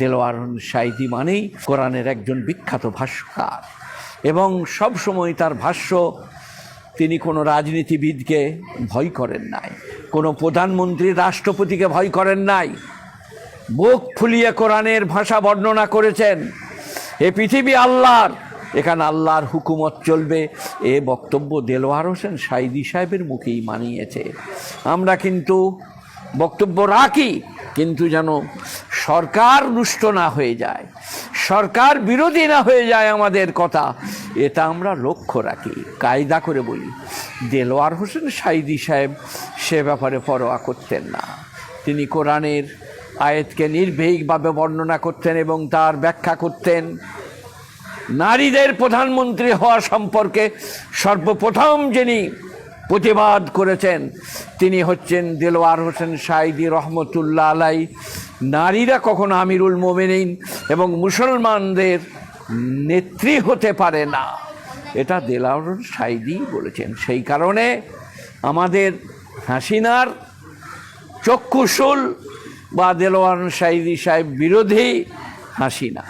দেলোয়ার সাইদি মানেই কোরআনের একজন বিখ্যাত ভাষ্যকার। এবং সব সময় তার ভাষ্য, তিনি কোনো রাজনীতিবিদকে ভয় করেন নাই, কোনো প্রধানমন্ত্রী রাষ্ট্রপতিকে ভয় করেন নাই। বুক ফুলিয়ে কোরআনের ভাষা বর্ণনা করেছেন, এ পৃথিবী আল্লাহর, এখানে আল্লাহর হুকুমত চলবে। এ বক্তব্য দেলোয়ার হোসেন সাইদি সাহেবের মুখেই মানিয়েছে। আমরা কিন্তু বক্তব্য রাখি, কিন্তু যেন সরকার রুষ্ট না হয়ে যায়, সরকার বিরোধী না হয়ে যায় আমাদের কথা। এটা আমরা লক্ষ্য রাখি, কায়দা করে বলি। দেলোয়ার হোসেন সাইদি সাহেব সে ব্যাপারে পরোয়া করতেন না। তিনি কোরআনের আয়াতকে নির্ভীকভাবে বর্ণনা করতেন এবং তার ব্যাখ্যা করতেন। নারীদের প্রধানমন্ত্রী হওয়া সম্পর্কে সর্বপ্রথম যিনি প্রতিবাদ করেছেন। তিনি হচ্ছেন দেলোয়ার হোসেন সাইদি রহমতুল্লাহ আলাই। নারীরা কখনো আমিরুল মোমেনিন এবং মুসলমানদের নেত্রী হতে পারে না। এটা হোসেন সাইদি বলেছেন। সেই কারণে আমাদের হাসিনার চক্ষুশুল বা দেলোয়ার সাইদি সাহেব বিরোধী হাসিনা।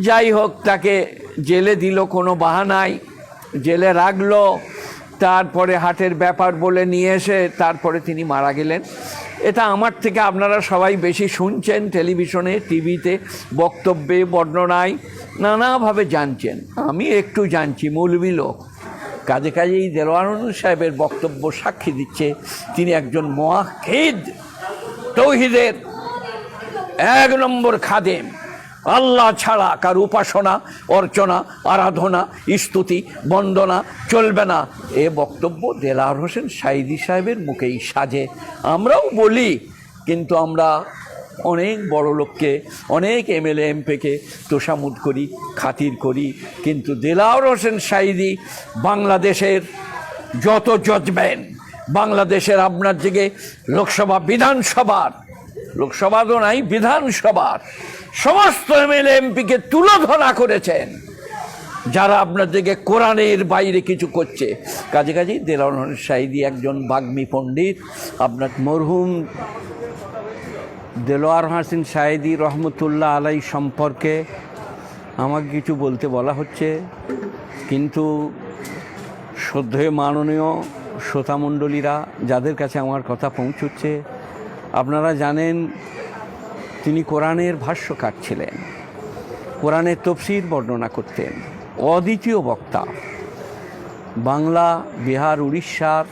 যাই হোক, তাকে জেলে দিল কোনো বাহানায়, জেলে রাখল তারপরে হাটের ব্যাপার বলে নিয়ে এসে তারপরে তিনি মারা গেলেন। এটা আমার থেকে আপনারা সবাই বেশি শুনছেন টেলিভিশনে, টিভিতে, বক্তব্যে, বর্ণনায়, নানাভাবে জানছেন। আমি একটু জানছি মৌলবী লোক কাজে কাজেই দেলোয়ারুন সাহেবের বক্তব্য সাক্ষী দিচ্ছে তিনি একজন মহাখেদ, তৌহিদের এক নম্বর খাদেম। আল্লাহ ছাড়া কার উপাসনা, অর্চনা, আরাধনা, স্তুতি, বন্দনা চলবে না। এ বক্তব্য দেলার হোসেন সাইদি সাহেবের মুখেই সাজে। আমরাও বলি, কিন্তু আমরা অনেক বড় লোককে, অনেক এমএলএ, এমপিকে তোষামুদ করি, খাতির করি, কিন্তু দেলাওয়ার হোসেন সাইদি বাংলাদেশের যত জজবেন বাংলাদেশের আপনার দিকে লোকসভা, বিধানসভার লোকসভা তো নাই বিধানসভার সমস্ত এমএলএ এমপিকে তুলোধনা করেছেন। যারা আপনার দিকে কোরআনের বাইরে কিছু করছে। কাজে কাজেই দেলান সাইদি একজন বাগ্মী পণ্ডিত, আপনার মরহুম দেলোয়ার হাসিন সাইদি রহমতুল্লাহ আলাই সম্পর্কে আমাকে কিছু বলতে বলা হচ্ছে। কিন্তু শ্রদ্ধেয় মাননীয় শ্রোতামণ্ডলীরা যাদের কাছে আমার কথা পৌঁছচ্ছে আপনারা জানেন, তিনি কোরআনের ভাষ্যকার ছিলেন। কোরআনের তফসির বর্ণনা করতেন। অদ্বিতীয় বক্তা বাংলা, বিহার, উড়িষ্যার